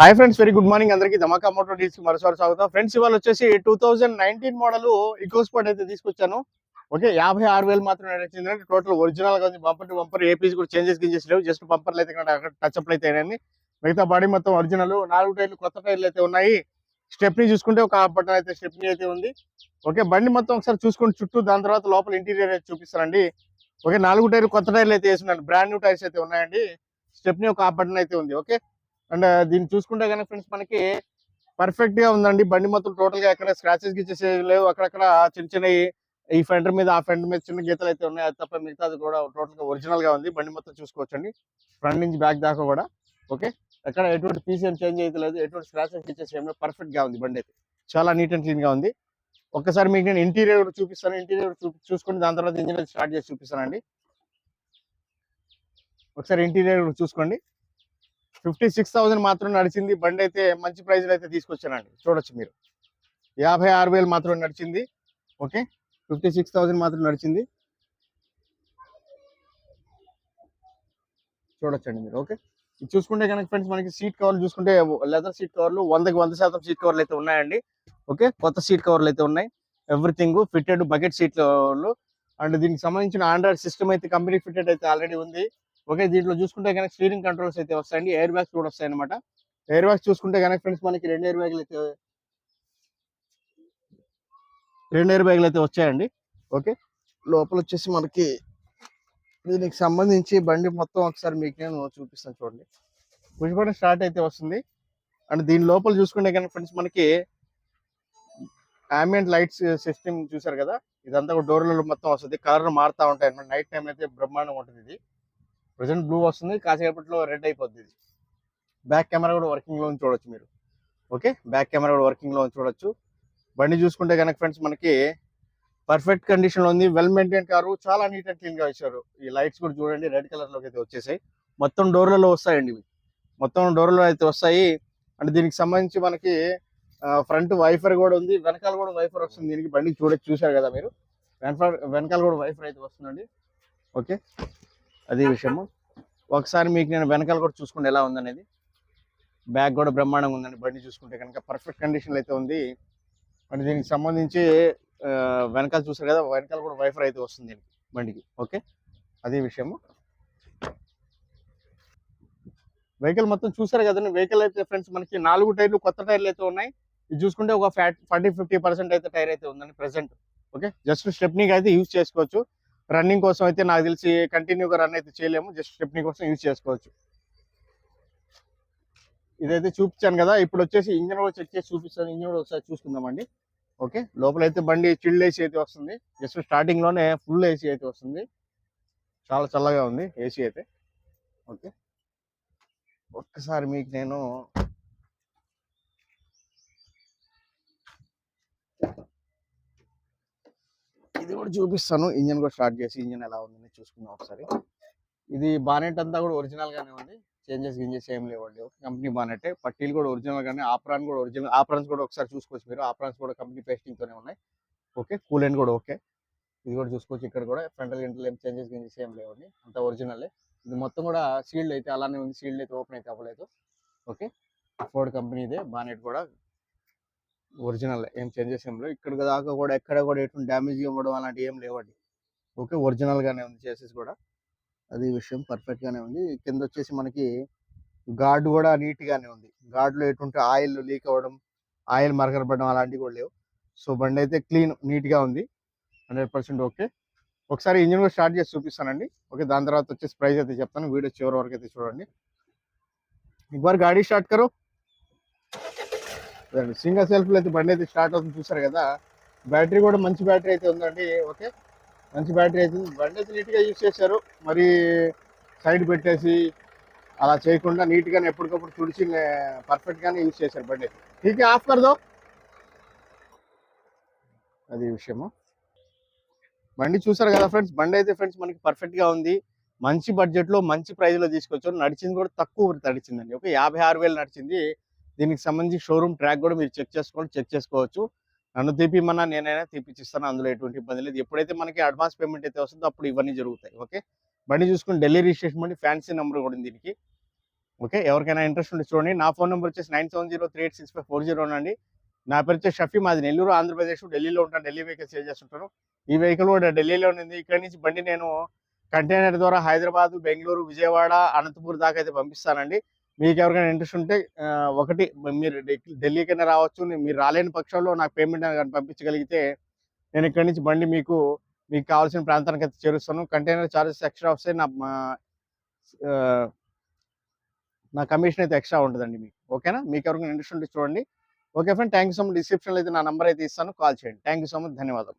Hi friends very good morning అందరికీ Dhamaka motor deals మరోసారి స్వాగతం. ఫ్రెండ్స్ ఇవాళ వచ్చేసి two thousand nineteen model EcoSport అయితే తీసుకొచ్చాను. ఓకే యాభై ఆరు వేలు మాత్రమే నడిచిందంటే టోటల్ ఒరిజినల్గా ఉంది. బంపర్ టు బంపర్ ఏపీస్ కూడా చేంజెస్ గింజెస్ లేవు. జస్ట్ బంపర్లు అయితే అక్కడ టచ్ అయితే అయినాయి. మిగతా బాడీ మొత్తం ఒరిజినల్ నాలుగు టైర్లు కొత్త టైర్లు అయితే ఉన్నాయి. స్టెప్ని చూసుకుంటే ఒక బటన్ అయితే స్టెప్ని అయితే ఉంది. ఓకే బండి మొత్తం ఒకసారి చూసుకుంటే చుట్టూ దాని తర్వాత లోపల ఇంటీరియర్ అయితే చూపిస్తానండి. ఓకే నాలుగు టైర్లు కొత్త టైర్లు అయితే వేస్తున్నాను బ్రాండ్ న్యూ టైర్స్ అయితే ఉన్నాయండి. స్టెప్ని ఒక బటన్ అయితే ఉంది. ఓకే అండ్ దీన్ని చూసుకుంటే కనుక ఫ్రెండ్స్ మనకి పర్ఫెక్ట్గా ఉందండి. బండి మొత్తం టోటల్గా ఎక్కడ స్క్రాచెస్ గిచ్చేసి లేవు. అక్కడక్కడ చిన్న చిన్న ఈ ఫెండర్ మీద ఆ ఫెండర్ మీద చిన్న గీతలు అయితే ఉన్నాయి. అది తప్ప మిగతా అది కూడా టోటల్గా ఒరిజినల్గా ఉంది. బండి మొత్తం చూసుకోవచ్చండి. ఫ్రంట్ నుంచి బ్యాక్ దాకా కూడా. ఓకే? ఎక్కడ ఎటువంటి పీసీఎం చేంజ్ అయితే లేదు ఎటువంటి స్క్రాచెస్ గిచ్చేసి ఏం పర్ఫెక్ట్గా ఉంది బండి అయితే. చాలా నీట్ అండ్ క్లీన్గా ఉంది. ఒక్కసారి మీకు నేను ఇంటీరియర్ కూడా చూపిస్తాను. ఇంటీరియర్ చూసుకుని దాని తర్వాత ఇంజిన్ స్టార్ట్ చేసి చూపిస్తానండి. ఒకసారి ఇంటీరియర్ కూడా చూసుకోండి. ఫిఫ్టీ సిక్స్ థౌసండ్ మాత్రం నడిచింది. బండి అయితే మంచి ప్రైజ్లో అయితే తీసుకొచ్చానండి చూడొచ్చు మీరు. యాభై ఆరు వేలు మాత్రం నడిచింది. ఓకే? ఫిఫ్టీ సిక్స్ థౌసండ్ మాత్రం నడిచింది. చూడొచ్చండి మీరు. ఓకే? ఇది చూసుకుంటే కనుక ఫ్రెండ్స్ మనకి సీట్ కవర్లు చూసుకుంటే లెదర్ సీట్ కవర్లు వందకి వంద శాతం సీట్ కవర్లు అయితే ఉన్నాయండి. ఓకే? కొత్త సీట్ కవర్లు అయితే ఉన్నాయి. ఎవ్రీథింగ్ ఫిట్టెడ్ బకెట్ సీట్ కవర్లు అండ్ దీనికి సంబంధించిన ఆండ్రాయిడ్ సిస్టమ్ అయితే కంపెనీ ఫిట్టెడ్ అయితే ఆల్రెడీ ఉంది. ఓకే దీంట్లో చూసుకుంటే కనుక స్టీరింగ్ కంట్రోల్స్ అయితే వస్తాయండి. ఎయిర్ బ్యాగ్స్ కూడా వస్తాయి అనమాట ఎయిర్ బ్యాగ్స్ చూసుకుంటే కనుక ఫ్రెండ్స్ మనకి రెండు ఎయిర్ బ్యాగ్లు అయితే రెండు ఎయిర్ బ్యాగ్లు అయితే వచ్చాయండి. ఓకే లోపల వచ్చేసి మనకి దీనికి సంబంధించి బండి మొత్తం ఒకసారి మీకు నేను చూపిస్తాను చూడండి. పుష్ బటన్ స్టార్ట్ అయితే వస్తుంది. అండ్ దీని లోపల చూసుకుంటే కనుక ఫ్రెండ్స్ మనకి ఆంబియంట్ లైట్స్ సిస్టమ్ చూసారు కదా? ఇదంతా డోర్లలో మొత్తం వస్తుంది. కలర్ మారుతూ ఉంటాయి అనమాట నైట్ టైం అయితే బ్రహ్మాండంగా ఉంటుంది ఇది. ప్రజెంట్ బ్లూ వస్తుంది కాసేపట్లో రెడ్ అయిపోద్ది ఇది. బ్యాక్ కెమెరా కూడా వర్కింగ్లో చూడొచ్చు మీరు. ఓకే? బ్యాక్ కెమెరా కూడా వర్కింగ్లో చూడొచ్చు. బండి చూసుకుంటే కనుక ఫ్రెండ్స్ మనకి పర్ఫెక్ట్ కండిషన్లో ఉంది. వెల్ మెయింటైన్ కారు చాలా నీట్ అండ్ క్లీన్గా వచ్చారు ఇచ్చారు. ఈ లైట్స్ కూడా చూడండి రెడ్ కలర్లోకి అయితే వచ్చేసాయి. మొత్తం డోర్లలో వస్తాయండి ఇవి. మొత్తం డోర్లో అయితే వస్తాయి. అండ్ దీనికి సంబంధించి మనకి ఫ్రంట్ వైఫర్ కూడా ఉంది. వెనకాల కూడా వైఫర్ వస్తుంది. దీనికి బండి చూడ చూసారు కదా మీరు? వెనకాల వెనకాల కూడా వైఫర్ అయితే వస్తుందండి. ఓకే? అది విషయము. ఒకసారి మీకు నేను వెనకాల కూడా చూసుకుంటే ఎలా ఉందనేది. బ్యాగ్ కూడా బ్రహ్మాండంగా ఉందండి. బండి చూసుకుంటే కనుక పర్ఫెక్ట్ కండిషన్లో అయితే ఉంది. అంటే దీనికి సంబంధించి వెనకాల చూసారు కదా వెనకాల కూడా వైఫర్ అయితే వస్తుంది దీనికి బండికి. ఓకే? అదే విషయము. వెహికల్ మొత్తం చూసారు కదండి. వెహికల్ అయితే ఫ్రెండ్స్ మనకి నాలుగు టైర్లు కొత్త టైర్లు అయితే ఉన్నాయి. ఇది చూసుకుంటే ఒక ఫ్యాట్ ఫార్టీ ఫిఫ్టీ పర్సెంట్ అయితే టైర్ అయితే ఉందండి ప్రెసెంట్. ఓకే? జస్ట్ స్టెప్నీకి అయితే యూజ్ చేసుకోవచ్చు. రన్నింగ్ కోసం అయితే నాకు తెలిసి కంటిన్యూగా రన్ అయితే చేయలేము. జస్ట్ స్టెప్నీ కోసం యూజ్ చేసుకోవచ్చు. ఇదైతే చూపించాను కదా. ఇప్పుడు వచ్చేసి ఇంజన్ కూడా చెక్ చేసి చూపిస్తాను. ఇంజన్ కూడా ఒకసారి చూసుకుందామండి. ఓకే. లోపల అయితే బండి చిల్డ్ ఏసీ అయితే వస్తుంది. జస్ట్ స్టార్టింగ్లోనే ఫుల్ ఏసీ అయితే వస్తుంది. చాలా చల్లగా ఉంది ఏసీ అయితే. ఓకే. ఒక్కసారి మీకు నేను ఇది కూడా చూపిస్తాను. ఇంజన్ కూడా స్టార్ట్ చేసి ఇంజన్ ఎలా ఉందని చూసుకుందాం ఒకసారి. ఇది బానెట్ అంతా కూడా ఒరిజినల్ గానే ఉంది. చేంజెస్ గింజెస్ ఏం లేవండి. Company bonnet. పట్టీలు కూడా ఒరిజినల్ గానే. ఆప్రాన్ కూడా ఒరిజినల్ ఆప్రాన్స్ కూడా ఒకసారి చూసుకోవచ్చు మీరు. ఆప్రాన్స్ కూడా కంపెనీ పేస్టింగ్ తోనే ఉన్నాయి. ఓకే. కూలెంట్ కూడా ఓకే. ఇది కూడా చూసుకోవచ్చు ఇక్కడ కూడా. ఫ్రంటల్ గింటల్ ఏం చేంజెస్ గింజెస్ ఏం లేవండి. అంతా ఒరిజినల్ ఇది మొత్తం కూడా సీల్డ్ అయితే అలానే ఉంది. సీల్డ్ అయితే ఓపెన్ అయితే అవ్వలేదు. ఓకే. ఫోర్డ్ కంపెనీదే బానెట్ కూడా ఒరిజినల్ ఏం చేంజెస్ ఏం లేవు ఇక్కడ దాకా కూడా ఎక్కడ కూడా ఎటువంటి డ్యామేజ్ ఇవ్వడం అలాంటివి ఏం లేవండి ఓకే ఒరిజినల్ గానే ఉంది చేసేసి కూడా అది విషయం పర్ఫెక్ట్ గానే ఉంది కింద వచ్చేసి మనకి గార్డ్ కూడా నీట్ గానే ఉంది గార్డ్ లో ఎటువంటి ఆయిల్ లీక్ అవ్వడం ఆయిల్ మరకరపడడం అలాంటివి కూడా లేవు సో బండి అయితే క్లీన్ నీట్ గా ఉంది హండ్రెడ్ పర్సెంట్ ఓకే ఒకసారి ఇంజిన్ కూడా స్టార్ట్ చేసి చూపిస్తానండి ఓకే దాని తర్వాత వచ్చేసి ప్రైస్ అయితే చెప్తాను వీడియో చివరి వరకు అయితే చూడండి एक बार गाड़ी स्टार्ट करो సింగల్ సెల్ఫ్లో అయితే బండి అయితే స్టార్ట్ అవుతుంది చూసారు కదా? బ్యాటరీ కూడా మంచి బ్యాటరీ అయితే ఉందండి. ఓకే? మంచి బ్యాటరీ అయితే బండి అయితే నీట్గా యూజ్ చేశారు. మరి సైడ్ పెట్టేసి అలా చేయకుండా నీట్గానే ఎప్పటికప్పుడు తుడిచి పర్ఫెక్ట్గానే యూజ్ చేశారు బండి. అయితే ఆఫ్ కర్దో అది విషయము. బండి చూసారు కదా ఫ్రెండ్స్ బండి అయితే ఫ్రెండ్స్ మనకి పర్ఫెక్ట్గా ఉంది. మంచి బడ్జెట్లో మంచి ప్రైజ్లో తీసుకొచ్చారు. నడిచింది కూడా తక్కువ నడిచిందండి ఒక యాభై ఆరు వేలు నడిచింది. దీనికి సంబంధించి షోరూమ్ ట్రాక్ కూడా మీరు చెక్ చేసుకోండి చెక్ చేసుకోవచ్చు. నన్ను తీపిమన్నా నేనైనా తీపిచ్చిస్తాను అందులో ఎటువంటి ఇబ్బంది లేదు. ఎప్పుడైతే మనకి అడ్వాన్స్ పేమెంట్ అయితే వస్తుందో అప్పుడు ఇవన్నీ జరుగుతాయి. ఓకే? బండి చూసుకుని ఢిల్లీ రిజిస్ట్రేషన్ బండి ఫ్యాన్సీ నెంబర్ కూడా ఉంది దీనికి. ఓకే? ఎవరికైనా ఇంట్రెస్ట్ ఉంటే చూడండి. నా ఫోన్ నెంబర్ వచ్చేసి nine seven zero three eight six five four zero అండి నా పేరు వచ్చేసి షఫీ. మాది నెల్లూరు ఆంధ్రప్రదేశ్ ఢిల్లీలో ఉంటాను. ఢిల్లీ వెహికల్ సేల్ చేస్తుంటాను. ఈ వెహికల్ కూడా ఢిల్లీలో ఉంది. ఇక్కడ నుంచి బండి నేను కంటైనర్ ద్వారా హైదరాబాద్ బెంగళూరు విజయవాడ అనంతపూర్ దాకా అయితే పంపిస్తానండి. మీకు ఎవరికైనా ఇంట్రెస్ట్ ఉంటే ఒకటి మీరు ఢిల్లీ ఢిల్లీకైనా రావచ్చు మీరు రాలేని పక్షంలో నాకు పేమెంట్ కానీ పంపించగలిగితే నేను ఇక్కడి నుంచి బండి మీకు మీకు కావాల్సిన ప్రాంతానికి అయితే చేరుస్తాను. కంటైనర్ చార్జెస్ ఎక్స్ట్రా వస్తే నా నా కమిషన్ అయితే ఎక్స్ట్రా ఉంటుందండి మీకు. ఓకేనా? మీకు ఎవరికైనా ఇంట్రెస్ట్ ఉంటే చూడండి. Okay friend thank you so much. డిస్క్రిప్షన్లో అయితే నా నెంబర్ అయితే ఇస్తాను. కాల్ చేయండి. Thank you so much. ధన్యవాదాలు.